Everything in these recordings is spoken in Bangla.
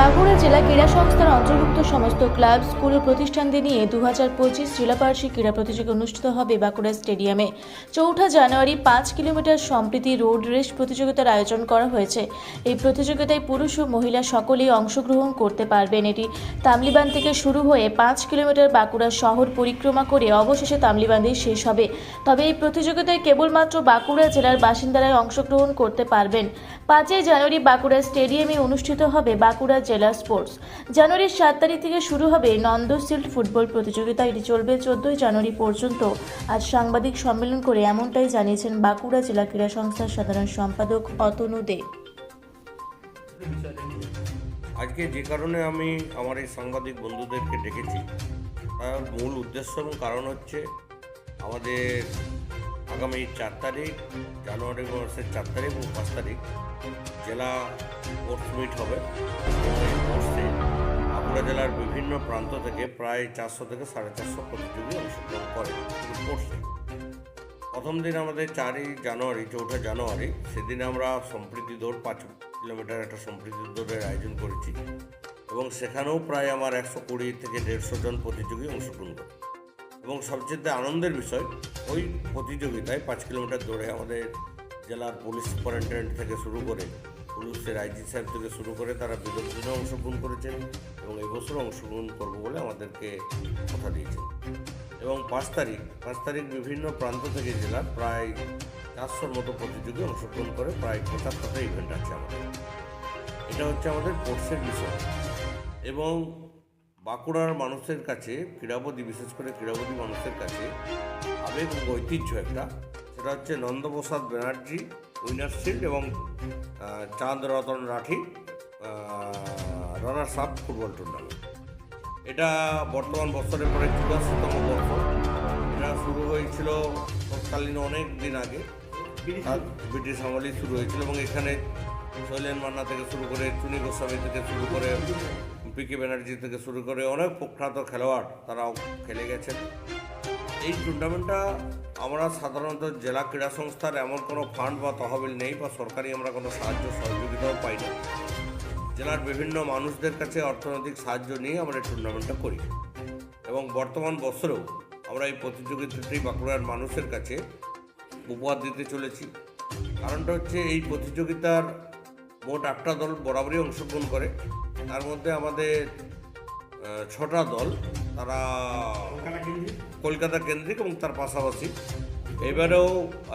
বাঁকুড়া জেলা ক্রীড়া সংস্থার অন্তর্ভুক্ত সমস্ত ক্লাব, স্কুল ও প্রতিষ্ঠানদের নিয়ে দু হাজার পঁচিশ জেলাবার্ষিক ক্রীড়া প্রতিযোগিতা অনুষ্ঠিত হবে বাঁকুড়া স্টেডিয়ামে। চৌঠা জানুয়ারি পাঁচ কিলোমিটার সম্প্রীতি রোড রেস প্রতিযোগিতার আয়োজন করা হয়েছে। এই প্রতিযোগিতায় পুরুষ ও মহিলা সকলেই অংশগ্রহণ করতে পারবেন। এটি তামলিবান থেকে শুরু হয়ে পাঁচ কিলোমিটার বাঁকুড়া শহর পরিক্রমা করে অবশেষে তামলিবান্ধে শেষ হবে। তবে এই প্রতিযোগিতায় কেবলমাত্র বাঁকুড়া জেলার বাসিন্দারাই অংশগ্রহণ করতে পারবেন। পাঁচই জানুয়ারি বাঁকুড়া স্টেডিয়ামে অনুষ্ঠিত হবে বাঁকুড়া জেলা স্পোর্টস। জানুয়ারির সাত তারিখ থেকে শুরু হবে নন্দশিল্ড ফুটবল প্রতিযোগিতা। এটি চলবে চোদ্দই জানুয়ারি পর্যন্ত। আজ সাংবাদিক সম্মেলন করে এমনটাই জানিয়েছেন বাঁকুড়া জেলা ক্রীড়া সংস্থার সাধারণ সম্পাদক অতনু দে। আজকে যে কারণে আমি আমার এই সাংবাদিক বন্ধুদেরকে ডেকেছি, তার মূল উদ্দেশ্য এবং কারণ হচ্ছে আমাদের আগামী চার তারিখ, জানুয়ারি মাসের চার তারিখ এবং পাঁচ তারিখ জেলা স্পোর্টস মিট হবে। স্পোর্টসে বাঁকুড়া জেলার বিভিন্ন প্রান্ত থেকে প্রায় চারশো থেকে সাড়ে চারশো প্রতিযোগী অংশগ্রহণ করে স্পোর্টসে প্রথম দিন আমাদের চারই জানুয়ারি, চৌঠা জানুয়ারি, সেদিন আমরা সম্প্রীতি দৌড়, পাঁচ কিলোমিটার একটা সম্প্রীতি দৌড়ের আয়োজন করেছি এবং সেখানেও প্রায় আমার একশো কুড়ি থেকে দেড়শো জন প্রতিযোগী অংশগ্রহণ করে এবং সবচেয়ে আনন্দের বিষয়, ওই প্রতিযোগিতায় পাঁচ কিলোমিটার দৌড়ে আমাদের জেলার পুলিশ সুপারিনটেন্ডেন্ট থেকে শুরু করে পুলিশের আইজি সাহেব থেকে শুরু করে তারা বিগত দিনে অংশগ্রহণ করেছেন এবং এবছরও অংশগ্রহণ করব বলে আমাদেরকে কথা দিয়েছেন। এবং পাঁচ তারিখ পাঁচ তারিখ বিভিন্ন প্রান্ত থেকে জেলার প্রায় চারশোর মতো প্রতিযোগী অংশগ্রহণ করে, প্রায় পঁচাত্তরটা ইভেন্ট আছে আমাদের। এটা হচ্ছে আমাদের কোর্সের বিষয়। এবং বাঁকুড়ার মানুষের কাছে ক্রীড়াবতী বিশেষ করে ক্রীড়াবতী মানুষের কাছে আবেগ ঐতিহ্য একটা। সেটা হচ্ছে নন্দপ্রসাদ ব্যানার্জি উইনার শিল্ড এবং Chand Ratan Rathi runners up football tournament এটা বর্তমান বছরের পরে চুরাশিতম বর্ষ। এটা শুরু হয়েছিল তৎকালীন অনেক দিন আগে। ব্রিটিশ আমলেই শুরু হয়েছিল এবং এখানে শৈলেন মান্না থেকে শুরু করে চুনি গোস্বামী থেকে শুরু করে পিকে ব্যানার্জি থেকে শুরু করে অনেক প্রখ্যাত খেলোয়াড় তারাও খেলে গেছেন। এই টুর্নামেন্টটা আমরা সাধারণত জেলা ক্রীড়া সংস্থার এমন কোনো ফান্ড বা তহবিল নেই বা সরকারি আমরা কোনো সাহায্য সহযোগিতাও পাই না। জেলার বিভিন্ন মানুষদের কাছে অর্থনৈতিক সাহায্য নিয়ে আমরা এই টুর্নামেন্টটা করি। এবং বর্তমান বছরেও আমরা এই প্রতিযোগিতাটি বাঁকুড়ার মানুষের কাছে উপহার দিতে চলেছি। কারণটা হচ্ছে এই প্রতিযোগিতার মোট আটটা দল বরাবরই অংশগ্রহণ করে। তার মধ্যে আমাদের ছটা দল তারা কলকাতা কেন্দ্রিক। এবং তার পাশাপাশি। এবারেও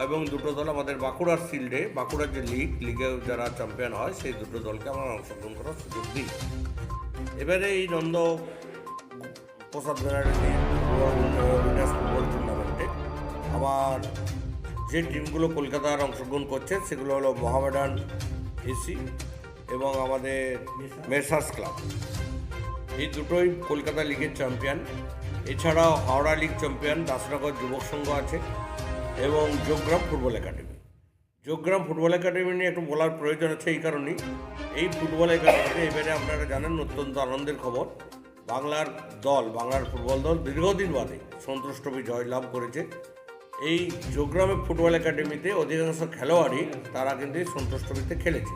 এবং দুটো দল আমাদের বাঁকুড়ার ফিল্ডে বাঁকুড়ার যে লিগ লিগে যারা চ্যাম্পিয়ন হয় সেই দুটো দলকে আমরা অংশগ্রহণ করার সুযোগ দিই। এবারে এই নন্দ প্রসাদ ব্যানার্জি উইনার্স ফুটবল টুর্নামেন্টে আবার যে টিমগুলো কলকাতার অংশগ্রহণ করছে সেগুলো হলো মোহামেডান এসি এবং আমাদের মেসার্স ক্লাব এই দুটোই কলকাতা লিগের চ্যাম্পিয়ন এছাড়াও হাওড়া লিগ চ্যাম্পিয়ন দাসনগর যুবক সংঘ আছে এবং Joggram football academy Joggram football academy নিয়ে একটু বলার প্রয়োজন আছে এই কারণেই। এই ফুটবল একাডেমিতে এবারে আপনারা জানেন অত্যন্ত আনন্দের খবর। বাংলার দল বাংলার ফুটবল দল দীর্ঘদিন বাদে সন্তোষ ট্রফি জয়লাভ করেছে। এই যোগগ্রামে ফুটবল একাডেমিতে অধিকাংশ খেলোয়াড়ই তারা কিন্তু এই সন্তোষ ট্রফিতে খেলেছে।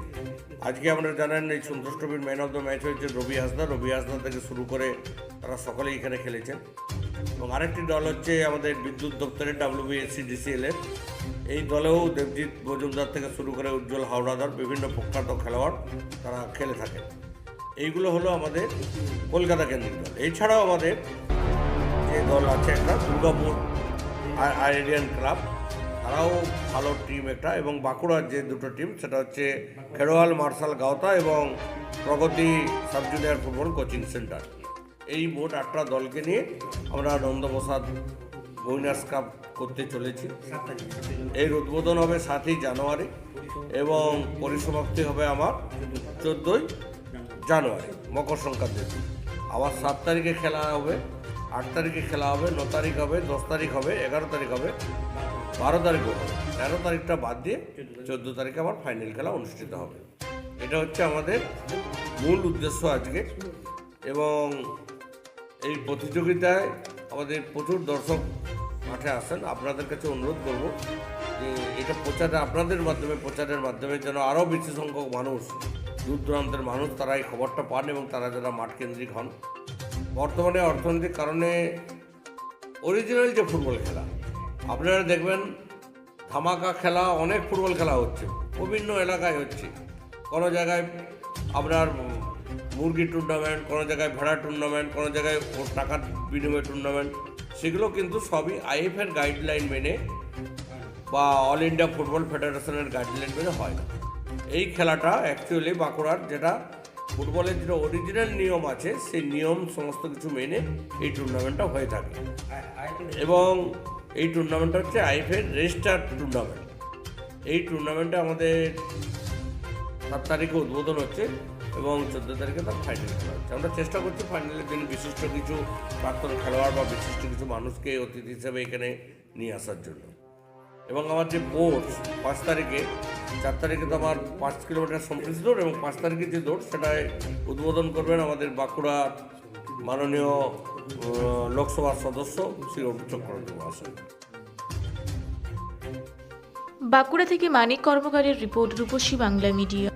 আজকে আপনারা জানেন এই সন্তোষ ট্রফির ম্যান অফ দ্য ম্যাচ হয়েছে রবি হাসদা রবি হাসদা থেকে শুরু করে তারা সকলেই এখানে খেলেছেন। এবং আরেকটি দল হচ্ছে আমাদের বিদ্যুৎ দপ্তরের ডাব্লিউবিএসসি ডিসিএল এর। এই দলেও দেবজিৎ মজুমদার থেকে শুরু করে উজ্জ্বল হাওড়াদার বিভিন্ন প্রখ্যাত খেলোয়াড় তারা খেলে থাকেন। এইগুলো হলো আমাদের কলকাতা কেন্দ্রিক দল। এছাড়াও আমাদের যে দল আছে একটা, দুর্গাপুর আ- আইরিয়ান ক্লাব। তারাও ভালো টিম একটা এবং বাঁকুড়ার যে দুটো টিম সেটা হচ্ছে খেরোয়াল, মার্শাল গাওতা এবং Pragati sub junior football coaching centre এই মোট আটটা দলকে নিয়ে আমরা নন্দপ্রসাদ উইনার্স কাপ করতে চলেছি। এর উদ্বোধন হবে সাতই জানুয়ারি এবং পরিসমাপ্তি হবে আমার চোদ্দোই জানুয়ারি, মকর সংক্রান্তির আবার সাত তারিখে খেলা হবে, আট তারিখে খেলা হবে, ন তারিখ হবে, দশ তারিখ হবে, এগারো তারিখ হবে। বারো তারিখ তেরো তারিখটা বাদ দিয়ে চোদ্দ তারিখে আবার ফাইনাল খেলা অনুষ্ঠিত হবে। এটা হচ্ছে আমাদের মূল উদ্দেশ্য আজকে। এবং এই প্রতিযোগিতায় আমাদের প্রচুর দর্শক মাঠে আসেন। আপনাদের কাছে অনুরোধ করব যে এটা প্রচারে আপনাদের মাধ্যমে, প্রচারের মাধ্যমে যেন আরও বেশি সংখ্যক মানুষ, দূর দূরান্তের মানুষ তারা এই খবরটা পান এবং তারা যারা মাঠ কেন্দ্রিক হন। বর্তমানে অর্থনৈতিক কারণে অরিজিনাল যে ফুটবল খেলা আপনারা দেখবেন ধামাকা খেলা অনেক ফুটবল খেলা হচ্ছে বিভিন্ন এলাকায় হচ্ছে। কোনো জায়গায় আপনার মুরগি টুর্নামেন্ট কোনো জায়গায় ভেড়া টুর্নামেন্ট কোনো জায়গায় টাকার বিনিময় টুর্নামেন্ট সেগুলো কিন্তু সবই আইএফের গাইডলাইন মেনে বা অল ইন্ডিয়া ফুটবল ফেডারেশনের গাইডলাইন মেনে হয় না। এই খেলাটা অ্যাকচুয়ালি বাঁকুড়ার যেটা ফুটবলের যেটা অরিজিনাল নিয়ম আছে সেই নিয়ম সমস্ত কিছু মেনে এই টুর্নামেন্টটা হয়ে থাকে। এবং এই টুর্নামেন্টটা হচ্ছে আইএফের রেজিস্টার টুর্নামেন্ট এই টুর্নামেন্টে আমাদের সাত তারিখে উদ্বোধন হচ্ছে এবং চোদ্দ তারিখে তার ফাইনাল খেলা হচ্ছে। আমরা চেষ্টা করছি ফাইনালের দিন বিশিষ্ট কিছু প্রাক্তন খেলোয়াড় বা বিশিষ্ট কিছু মানুষকে অতিথি হিসেবে এখানে নিয়ে আসার জন্য। এবং আমার যে কোর্স পাঁচ তারিখে, চার তারিখে তো আমার পাঁচ কিলোমিটার সম্প্রীতি দৌড় এবং পাঁচ তারিখে যে দৌড় সেটায় উদ্বোধন করবেন আমাদের বাঁকুড়ার মাননীয় লোকসভার সদস্য শ্রী চক্রবর্তী মহাশয়। বাঁকুড়া থেকে মানিক কর্মকারের রিপোর্ট রূপসী বাংলা মিডিয়া।